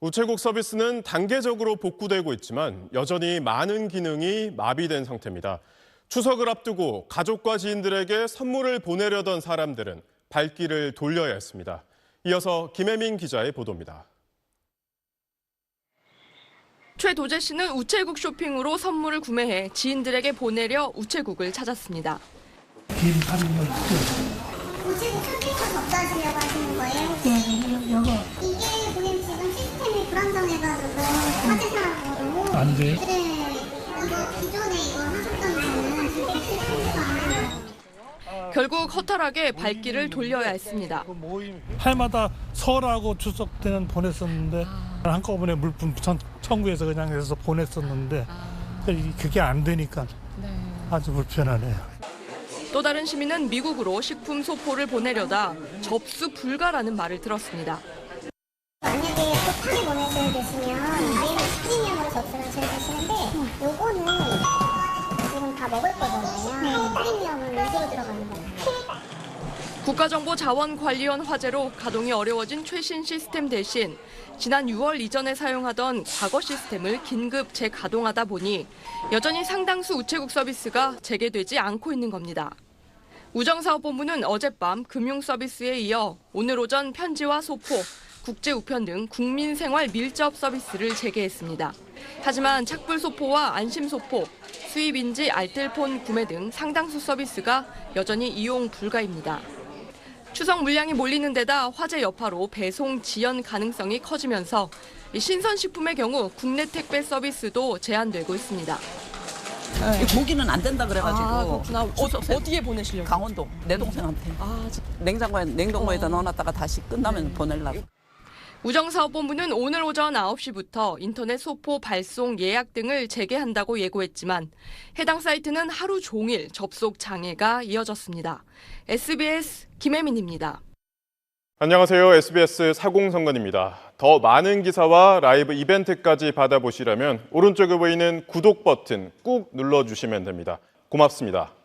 우체국 서비스는 단계적으로 복구되고 있지만 여전히 많은 기능이 마비된 상태입니다. 추석을 앞두고 가족과 지인들에게 선물을 보내려던 사람들은 발길을 돌려야 했습니다. 이어서 김혜민 기자의 보도입니다. 최도재 씨는 우체국 쇼핑으로 선물을 구매해 지인들에게 보내려 우체국을 찾았습니다. 길 파는? 우체국 쇼핑몰 접수하시려고 하시는 거예요? 예, 안 돼요? 네 이거 기존에 이거 하셨던 거는 지금 시스템이 안 돼요. 결국 허탈하게 발길을 돌려야 했습니다. 해마다 설하고 추석 때는 보냈었는데 한꺼번에 물품 청- 청구해서 그냥 해서 보냈었는데 그게 안 되니까 아주 불편하네요. 또 다른 시민은 미국으로 식품 소포를 보내려다 접수 불가라는 말을 들었습니다. 만약에 급하게 보내셔야 되시면 접수를 하셔야 되시는데 요거는 지금 다 먹을 거잖아요. 프리미엄은 위주로 들어가는 거예요. 국가정보자원관리원 화재로 가동이 어려워진 최신 시스템 대신 지난 6월 이전에 사용하던 과거 시스템을 긴급 재가동하다 보니 여전히 상당수 우체국 서비스가 재개되지 않고 있는 겁니다. 우정사업본부는 어젯밤 금융서비스에 이어 오늘 오전 편지와 소포, 국제 우편 등 국민 생활 밀접 서비스를 재개했습니다. 하지만 착불 소포와 안심 소포, 수입인지 알뜰폰 구매 등 상당수 서비스가 여전히 이용 불가입니다. 추석 물량이 몰리는 데다 화재 여파로 배송 지연 가능성이 커지면서 이 신선식품의 경우 국내 택배 서비스도 제한되고 있습니다. 이 고기는 안 된다 그래가지고 추석 때 어디에 보내시려고? 강원도 내 동생한테 아, 저- 냉장고에 냉동고에다 넣어놨다가 다시 끝나면 보내려고 우정사업본부는 오늘 오전 9시부터 인터넷 소포 발송 예약 등을 재개한다고 예고했지만 해당 사이트는 하루 종일 접속 장애가 이어졌습니다. SBS 김혜민입니다. 안녕하세요. SBS 사공성관입니다. 더 많은 기사와 라이브 이벤트까지 받아보시려면 오른쪽에 보이는 구독 버튼 꾹 눌러주시면 됩니다. 고맙습니다.